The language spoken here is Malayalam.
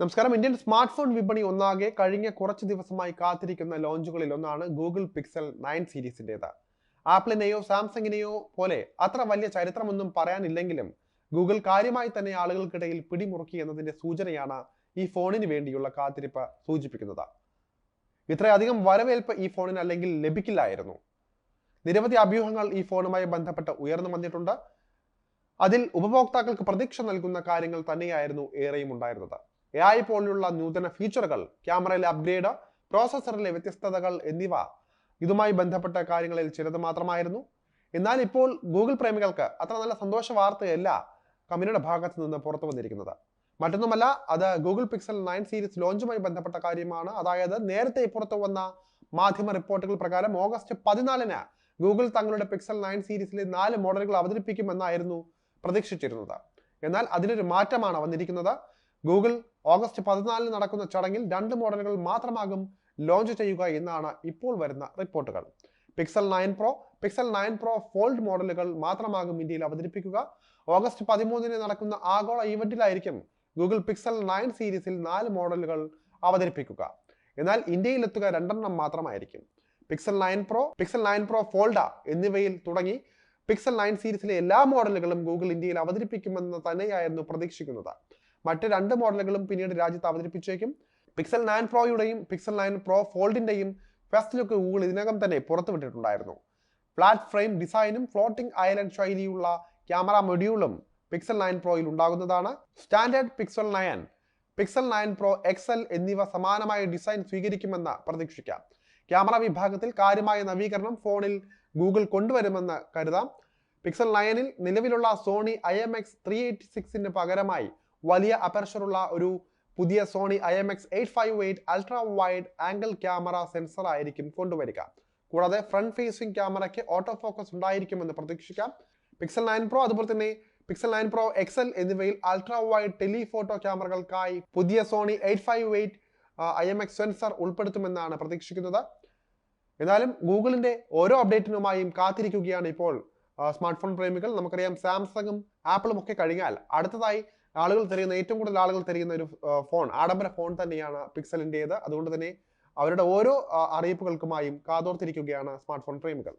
നമസ്കാരം. ഇന്ത്യൻ സ്മാർട്ട് ഫോൺ വിപണി ഒന്നാകെ കഴിഞ്ഞ കുറച്ച് ദിവസമായി കാത്തിരിക്കുന്ന ലോഞ്ചുകളിൽ ഒന്നാണ് ഗൂഗിൾ പിക്സൽ നയൻ സീരീസിന്റെത്. ആപ്പിളിനെയോ സാംസങ്ങിനെയോ പോലെ അത്ര വലിയ ചരിത്രമൊന്നും പറയാനില്ലെങ്കിലും ഗൂഗിൾ കാര്യമായി തന്നെ ആളുകൾക്കിടയിൽ പിടിമുറുക്കി എന്നതിന്റെ സൂചനയാണ് ഈ ഫോണിന് വേണ്ടിയുള്ള കാത്തിരിപ്പ് സൂചിപ്പിക്കുന്നത്. ഇത്രയധികം വരവേൽപ്പ് ഈ ഫോണിന് അല്ലെങ്കിൽ ലഭിക്കില്ലായിരുന്നു. നിരവധി അഭ്യൂഹങ്ങൾ ഈ ഫോണുമായി ബന്ധപ്പെട്ട് ഉയർന്നു വന്നിട്ടുണ്ട്. അതിൽ ഉപഭോക്താക്കൾക്ക് പ്രതീക്ഷ നൽകുന്ന കാര്യങ്ങൾ തന്നെയായിരുന്നു ഏറെയും ഉണ്ടായിരുന്നത്. എ ഐ പോലുള്ള നൂതന ഫീച്ചറുകൾ ക്യാമറയിലെ അപ്ഗ്രേഡ് പ്രോസസ്സറിലെ വ്യത്യസ്തതകൾ എന്നിവ ഇതുമായി ബന്ധപ്പെട്ട കാര്യങ്ങളിൽ ചിലത് മാത്രമായിരുന്നു. എന്നാൽ ഇപ്പോൾ ഗൂഗിൾ പ്രേമികൾക്ക് അത്ര നല്ല സന്തോഷ വാർത്തയല്ല കമ്പനിയുടെ ഭാഗത്ത് നിന്ന് പുറത്തു വന്നിരിക്കുന്നത്. മറ്റൊന്നുമല്ല അത് ഗൂഗിൾ പിക്സൽ നയൻ സീരീസ് ലോഞ്ചുമായി ബന്ധപ്പെട്ട കാര്യമാണ്. അതായത് നേരത്തെ പുറത്തു വന്ന മാധ്യമ റിപ്പോർട്ടുകൾ പ്രകാരം ഓഗസ്റ്റ് പതിനാലിന് ഗൂഗിൾ തങ്ങളുടെ പിക്സൽ നയൻ സീരീസിലെ നാല് മോഡലുകൾ അവതരിപ്പിക്കുമെന്നായിരുന്നു പ്രതീക്ഷിച്ചിരുന്നത്. എന്നാൽ അതിനൊരു മാറ്റമാണ് വന്നിരിക്കുന്നത്. ഗൂഗിൾ ഓഗസ്റ്റ് പതിനാലിന് നടക്കുന്ന ചടങ്ങിൽ രണ്ട് മോഡലുകൾ മാത്രമാകും ലോഞ്ച് ചെയ്യുക എന്നാണ് ഇപ്പോൾ വരുന്ന റിപ്പോർട്ടുകൾ. Pixel nine pro Pixel nine pro fold മോഡലുകൾ മാത്രമാകും ഇന്ത്യയിൽ അവതരിപ്പിക്കുക. ഓഗസ്റ്റ് പതിമൂന്നിന് നടക്കുന്ന ആഗോള ഇവന്റിലായിരിക്കും ഗൂഗിൾ പിക്സൽ നയൻ സീരീസിൽ നാല് മോഡലുകൾ അവതരിപ്പിക്കുക. എന്നാൽ ഇന്ത്യയിൽ എത്തുക രണ്ടെണ്ണം മാത്രമായിരിക്കും. Pixel nine pro Pixel nine pro fold എന്നിവയിൽ തുടങ്ങി പിക്സൽ നയൻ സീരീസിലെ എല്ലാ മോഡലുകളും ഗൂഗിൾ ഇന്ത്യയിൽ അവതരിപ്പിക്കുമെന്ന് തന്നെയായിരുന്നു പ്രതീക്ഷിക്കുന്നത്. മറ്റ് രണ്ട് മോഡലുകളും പിന്നീട് രാജ്യത്ത് അവതരിപ്പിച്ചേക്കും. പിക്സൽ നയൻ പ്രോയുടെയും പിക്സൽ നയൻ പ്രോ ഫോൾഡിന്റെയും ഫസ്റ്റ് ലുക്ക് ഗൂഗിൾ ഇതിനകം തന്നെ പുറത്തുവിട്ടിട്ടുണ്ടായിരുന്നു ഫ്ലാറ്റ് ഫ്രെയിം ഡിസൈനും ഫ്ലോട്ടിംഗ് ഐലൻഡ് ശൈലിയുള്ള ക്യാമറ മൊഡ്യൂളും പിക്സൽ നയൻ പ്രോയിൽ ഉണ്ടാകുന്നതാണ്. Standard Pixel nine Pixel nine pro XL എന്നിവ സമാനമായ ഡിസൈൻ സ്വീകരിക്കുമെന്ന് പ്രതീക്ഷിക്കാം. ക്യാമറ വിഭാഗത്തിൽ കാര്യമായ നവീകരണം ഫോണിൽ ഗൂഗിൾ കൊണ്ടുവരുമെന്ന് കരുതാം. പിക്സൽ നയനിൽ നിലവിലുള്ള Sony I M X three eighty സിക്സിന് പകരമായി വലിയ അപ്പർച്ചറുള്ള ഒരു പുതിയ Sony I M X eight five eight ultra wide angle camera sensor ആയിരിക്കും കൊണ്ടുവരിക. കൂടാതെ ഫ്രണ്ട് ഫേസിംഗ് ക്യാമറയ്ക്ക് ഓട്ടോ ഫോക്കസ് ഉണ്ടായിരിക്കുമെന്ന് പ്രതീക്ഷിക്കാം. പിക്സൽ നയൻ പ്രോ അതുപോലെ തന്നെ പിക്സൽ നയൻ പ്രോ എക്സൽ എന്നിവയിൽ അൾട്രാ വൈഡ് ടെലിഫോട്ടോ ക്യാമറകൾക്കായി പുതിയ Sony eight five eight I M X sensor ഉൾപ്പെടുത്തുമെന്നാണ് പ്രതീക്ഷിക്കുന്നത്. എന്നാലും ഗൂഗിളിന്റെ ഓരോ അപ്ഡേറ്റിനുമായും കാത്തിരിക്കുകയാണ് ഇപ്പോൾ സ്മാർട്ട് ഫോൺ പ്രേമികൾ. നമുക്കറിയാം സാംസങ്ങും ആപ്പിളും ഒക്കെ കഴിഞ്ഞാൽ അടുത്തതായി ആളുകൾ തിരയുന്ന ഏറ്റവും കൂടുതൽ ആളുകൾ തിരയുന്ന ഒരു ഫോൺ ആഡംബര ഫോൺ തന്നെയാണ് പിക്സലിന്റേത്. അതുകൊണ്ട് തന്നെ അവരുടെ ഓരോ അറിയിപ്പുകൾക്കുമായും കാതോർത്തിരിക്കുകയാണ് സ്മാർട്ട് ഫോൺ പ്രേമികൾ.